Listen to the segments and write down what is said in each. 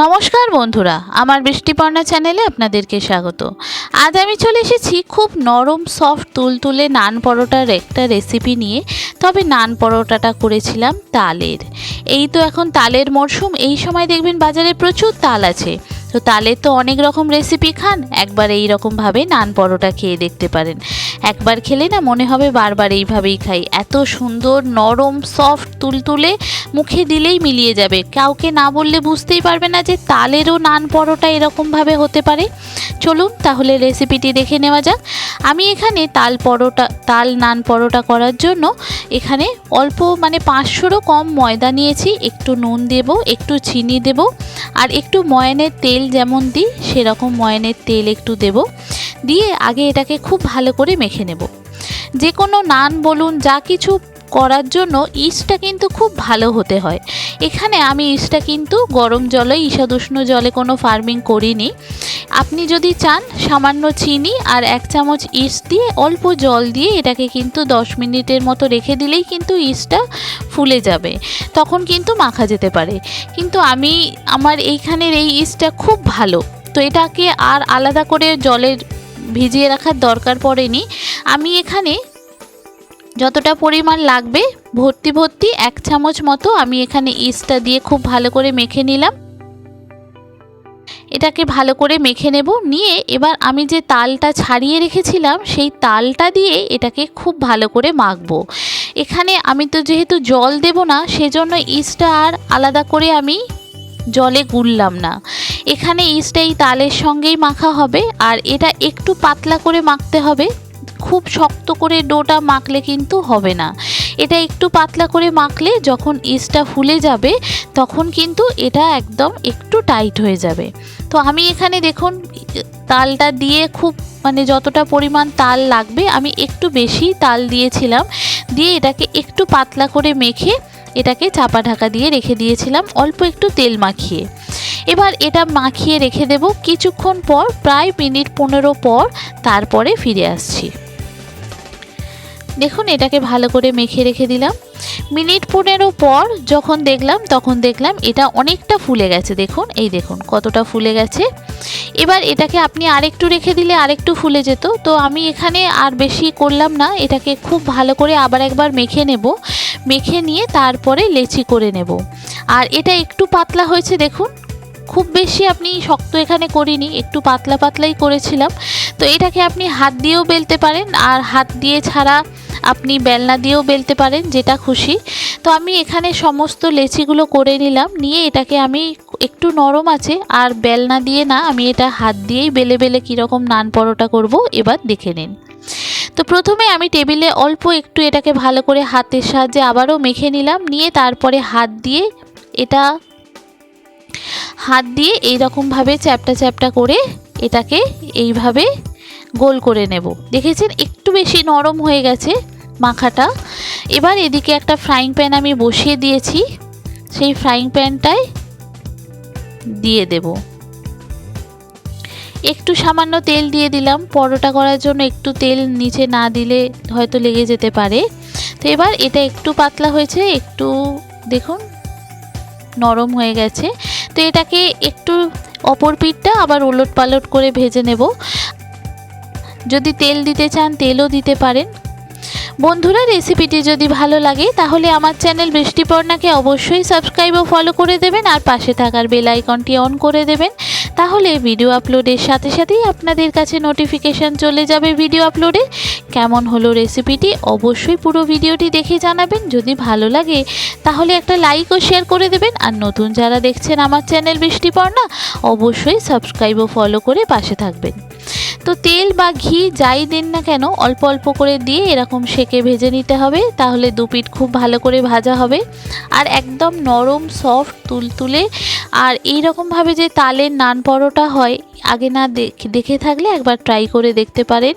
নমস্কার বন্ধুরা, আমার বৃষ্টিপর্ণা চ্যানেলে আপনাদেরকে স্বাগত। আজ আমি চলে এসেছি খুব নরম, সফট, তুলতুলে নান পরোটার একটা রেসিপি নিয়ে। তবে নান পরোটাটা করেছিলাম তালের। এই তো এখন তালের মরশুম, এই সময় দেখবেন বাজারে প্রচুর তাল আছে। তো তালের তো অনেক রকম রেসিপি খান, একবার এই রকমভাবে নান পরোটা খেয়ে দেখতে পারেন। একবার খেলে না মনে হবে বারবার এইভাবেই খাই। এত সুন্দর, নরম সফট তুলতুলে, মুখে দিলেই মিলিয়ে যাবে। কাউকে না বললে বুঝতেই পারবে না যে তালেরও নান পরোটা এরকমভাবে হতে পারে। চলুন তাহলে রেসিপিটি দেখে নেওয়া যাক। আমি এখানে তাল পরোটা, তাল নান পরোটা করার জন্য এখানে অল্প মানে পাঁচশোরও কম ময়দা নিয়েছি। একটু নুন দেব, একটু চিনি দেব, আর একটু ময়ানের তেল যেমন দিই, সেরকম ময়ানের তেল একটু দেব। দিয়ে আগে এটাকে খুব ভালো করে মেখে নেব। যে কোনো নান বলুন, যা কিছু করার জন্য ইস্টটা কিন্তু খুব ভালো হতে হয়। এখানে আমি ইস্টটা কিন্তু গরম জলে ঈশাদুষ্ণ জলে কোনো ফার্মিং করিনি। আপনি যদি চান সামান্য চিনি আর এক চামচ ইস্ট দিয়ে অল্প জল দিয়ে এটাকে কিন্তু দশ মিনিটের মতো রেখে দিলেই কিন্তু ইস্টটা ফুলে যাবে, তখন কিন্তু মাখা যেতে পারে। কিন্তু আমি, আমার এইখানের এই ইস্টটা খুব ভালো। তো এটাকে আর আলাদা করে জলের ভিজিয়ে রাখার দরকার পড়েনি। আমি এখানে যতটা পরিমাণ লাগবে ভর্তি ভর্তি এক চামচ মতো আমি এখানে ইস্টটা দিয়ে খুব ভালো করে মেখে নিলাম। এটাকে ভালো করে মেখে নেব। নিয়ে এবার আমি যে তালটা ছাড়িয়ে রেখেছিলাম, সেই তালটা দিয়ে এটাকে খুব ভালো করে মাখবো। এখানে আমি তো যেহেতু জল দেব না, সেজন্য ইস্টটা আর আলাদা করে আমি জলে গুললাম না। এখানে ইস্টটা এই তালের সঙ্গেই মাখা হবে, আর এটা একটু পাতলা করে মাখতে হবে। খুব শক্ত করে ডোটা মাখলে কিন্তু হবে না। এটা একটু পাতলা করে মাখলে যখন ইস্টটা ফুলে যাবে, তখন কিন্তু এটা একদম একটু টাইট হয়ে যাবে। তো আমি এখানে দেখুন, তালটা দিয়ে খুব মানে যতটা পরিমাণ তাল লাগবে, আমি একটু বেশি তাল দিয়েছিলাম। দিয়ে এটাকে একটু পাতলা করে মেখে এটাকে চাপা ঢাকা দিয়ে রেখে দিয়েছিলাম, অল্প একটু তেল মাখিয়ে। এবার এটা মাখিয়ে রেখে দেব। কিছুক্ষণ পর, প্রায় মিনিট পনেরো পর তারপরে ফিরে আসছি। দেখুন, এটাকে ভালো করে মেখে রেখে দিলাম। মিনিট পনেরো পর যখন দেখলাম, তখন দেখলাম এটা অনেকটা ফুলে গেছে। দেখুন, এই দেখুন, কতটা ফুলে গেছে। এবার এটাকে আপনি আরেকটু রেখে দিলে আরেকটু ফুলে যেত। তো আমি এখানে আর বেশি করলাম না। এটাকে খুব ভালো করে আবার একবার মেখে নেব। মেখে নিয়ে তারপরে লেচি করে নেব। আর এটা একটু পাতলা হয়েছে, দেখুন। খুব বেশি আপনি শক্ত এখানে করিনি, একটু পাতলা পাতলাই করেছিলাম। তো এটাকে আপনি হাত দিয়েও বেলতে পারেন, আর হাত দিয়ে ছাড়া আপনি বেলনা দিয়েও বেলতে পারেন, যেটা খুশি। তো আমি এখানে সমস্ত লেচিগুলো করে নিলাম, নিয়ে এটাকে আমি একটু নরম আছে, আর বেলনা দিয়ে না, আমি এটা হাত দিয়েই বেলে বেলে কীরকম নান পরোটা করব, এবার দেখে নিন। তো প্রথমে আমি টেবিলে অল্প একটু এটাকে ভালো করে হাতের সাহায্যে আবারও মেখে নিলাম, নিয়ে তারপরে হাত দিয়ে এটা হাত দিয়ে এই রকমভাবে চ্যাপটা চ্যাপটা করে এটাকে এইভাবে গোল করে নেব। দেখেছেন? একটু বেশি নরম হয়ে গেছে মাখাটা। এবার এদিকে একটা ফ্রাইং প্যান আমি বসিয়ে দিয়েছি। সেই ফ্রাইং প্যানটায় দিয়ে দেব। একটু সামান্য তেল দিয়ে দিলাম। পরোটা করার জন্য একটু তেল নিচে না দিলে হয়তো লেগে যেতে পারে। তো এবার এটা একটু পাতলা হয়েছে, একটু দেখুন, নরম হয়ে গেছে। তো এটাকে একটু অপর পিঠটা আবার ওলট পালট করে ভেজে নেব। যদি তেল দিতে চান, তেলও দিতে পারেন। বন্ধুরা, রেসিপিটি যদি ভালো লাগে, তাহলে আমার চ্যানেল বৃষ্টিপর্ণাকে অবশ্যই সাবস্ক্রাইব ও ফলো করে দেবেন আর পাশে থাকার বেল আইকনটি অন করে দেবেন। তাহলে ভিডিও আপলোডের সাথে সাথেই আপনাদের কাছে নোটিফিকেশান চলে যাবে ভিডিও আপলোডে। কেমন হলো রেসিপিটি অবশ্যই পুরো ভিডিওটি দেখে জানাবেন। যদি ভালো লাগে, তাহলে একটা লাইক ও শেয়ার করে দেবেন। আর নতুন যারা দেখছেন আমার চ্যানেল বৃষ্টিপর্ণা অবশ্যই সাবস্ক্রাইব ও ফলো করে পাশে থাকবেন। তো তেল বা ঘি যাই দিন না কেন, অল্প অল্প করে দিয়ে এরকম সেকে ভেজে নিতে হবে। তাহলে দু পিঠ খুব ভালো করে ভাজা হবে। আর একদম নরম সফট তুলতুলে। আর এই রকমভাবে যে তালের নান পরোটা হয়, আগে না দেখে থাকলে একবার ট্রাই করে দেখতে পারেন।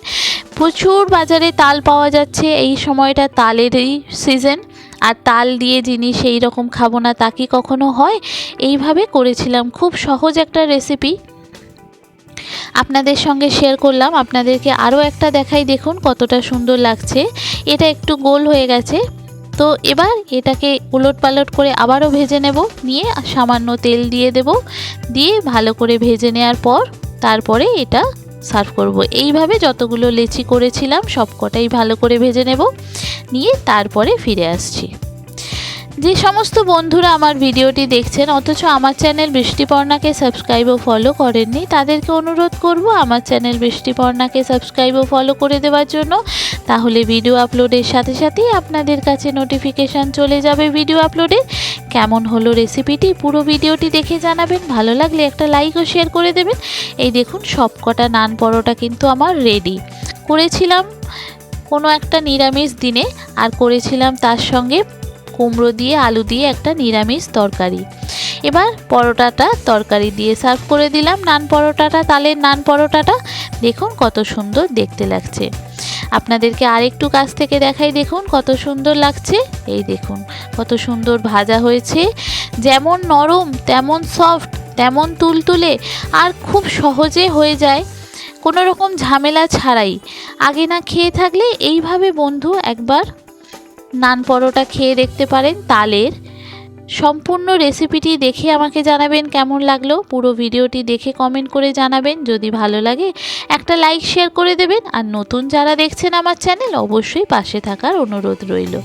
প্রচুর বাজারে তাল পাওয়া যাচ্ছে। এই সময়টা তালেরই সিজন আর তাল দিয়ে জিনিস এই রকম খাব না তা কি কখনো হয়? এইভাবে করেছিলাম। খুব সহজ একটা রেসিপি আপনাদের সঙ্গে শেয়ার করলাম। আপনাদেরকে আরও একটা দেখাই দেখুন কতটা সুন্দর লাগছে। এটা একটু গোল হয়ে গেছে। তো এবার এটাকে উলট পালট করে আবারও ভেজে নেব। নিয়ে সামান্য তেল দিয়ে দেব। দিয়ে ভালো করে ভেজে নেওয়ার পর তারপরে এটা সার্ভ করব। এইভাবে যতগুলো লেচি করেছিলাম, সবকটাই ভালো করে ভেজে নেব। নিয়ে তারপরে ফিরে আসছি। যে সমস্ত বন্ধুরা আমার ভিডিওটি দেখছেন, অথচ আমার চ্যানেল বৃষ্টিপর্ণাকে সাবস্ক্রাইব ও ফলো করেননি, তাদেরকে অনুরোধ করব আমার চ্যানেল বৃষ্টিপর্ণাকে সাবস্ক্রাইব ও ফলো করে দেওয়ার জন্য। তাহলে ভিডিও আপলোডের সাথে সাথেই আপনাদের কাছে নোটিফিকেশান চলে যাবে ভিডিও আপলোডে কেমন হলো রেসিপিটি পুরো ভিডিওটি দেখে জানাবেন, ভালো লাগলে একটা লাইক ও শেয়ার করে দেবেন। এই দেখুন, সবকটা নান পরোটা কিন্তু আমার রেডি করেছিলাম কোনো একটা নিরামিষ দিনে, আর করেছিলাম তার সঙ্গে কুমড়ো দিয়ে, আলু দিয়ে একটা নিরামিষ তরকারি। এবার পরোটাটা তরকারি দিয়ে সার্ভ করে দিলাম নান পরোটাটা, তালের নান পরোটাটা। দেখুন কত সুন্দর দেখতে লাগছে। আপনাদেরকে আরেকটু কাছ থেকে দেখাই, দেখুন কত সুন্দর লাগছে। এই দেখুন কত সুন্দর ভাজা হয়েছে। যেমন নরম, তেমন সফট, তেমন তুলতুলে আর খুব সহজে হয়ে যায়। কোনো রকম ঝামেলা ছাড়াই। আগে না খেয়ে থাকলে এইভাবে বন্ধু একবার নান পরোটা খেয়ে দেখতে পারেন তালের। সম্পূর্ণ রেসিপিটি দেখে আমাকে জানাবেন কেমন লাগল। পুরো ভিডিওটি দেখে কমেন্ট করে জানাবেন। যদি ভালো লাগে, একটা লাইক শেয়ার করে দেবেন। আর নতুন যারা দেখছেন আমার চ্যানেল অবশ্যই পাশে থাকার অনুরোধ রইল।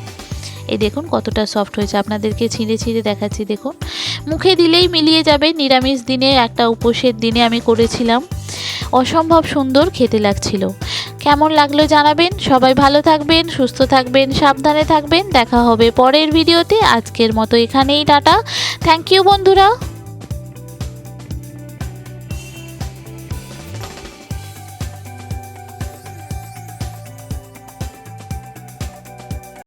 এই দেখুন কতটা সফট হয়েছে। আপনাদেরকে ছিঁড়ে ছিঁড়ে দেখাচ্ছি, দেখুন। মুখে দিলেই মিলিয়ে যাবে। নিরামিষ দিনে একটা উপোসের দিনে আমি করেছিলাম। অসম্ভব সুন্দর খেতে লাগছিল। কেমন লাগল জানাবেন? সবাই ভালো থাকবেন, সুস্থ থাকবেন, সাবধানে থাকবেন। দেখা হবে পরের ভিডিওতে। আজকের মতো এখানেই, টাটা। থ্যাংক ইউ বন্ধুরা।